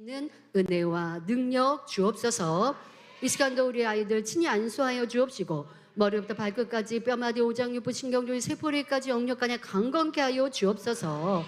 있는 은혜와 능력 주옵소서. 이 시간도 우리 아이들 친히 안수하여 주옵시고 머리부터 발끝까지 뼈마디 오장육부 신경조리 세포리까지 영역간에 강건케 하여 주옵소서.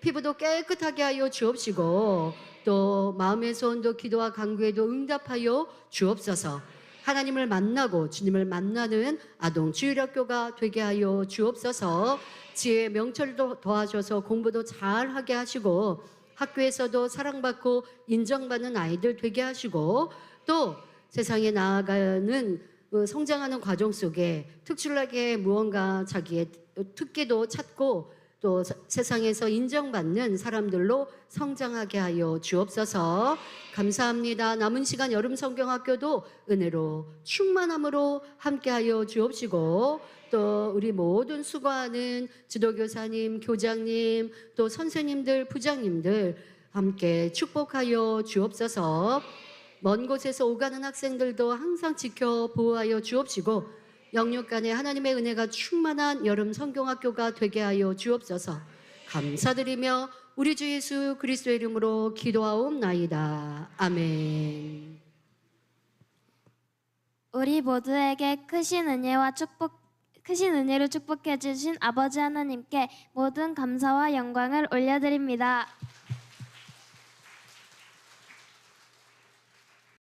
피부도 깨끗하게 하여 주옵시고 또 마음의 소원도 기도와 간구에도 응답하여 주옵소서. 하나님을 만나고 주님을 만나는 아동 주일학교가 되게 하여 주옵소서. 지혜의 명철도 더하셔서 공부도 잘하게 하시고 학교에서도 사랑받고 인정받는 아이들 되게 하시고 또 세상에 나아가는 어, 성장하는 과정 속에 특출나게 무언가 자기의 특기도 찾고 또 사- 세상에서 인정받는 사람들로 성장하게 하여 주옵소서. 감사합니다. 남은 시간 여름 성경학교도 은혜로 충만함으로 함께하여 주옵시고 또 우리 모든 수고하는 지도교사님, 교장님, 또 선생님들, 부장님들 함께 축복하여 주옵소서. 먼 곳에서 오가는 학생들도 항상 지켜 보호하여 주옵시고 영육 간에 하나님의 은혜가 충만한 여름 성경학교가 되게 하여 주옵소서. 감사드리며 우리 주 예수 그리스도의 이름으로 기도하옵나이다. 아멘. 우리 모두에게 크신 은혜와 축복 크신 은혜로 축복해 주신 아버지 하나님께 모든 감사와 영광을 올려드립니다.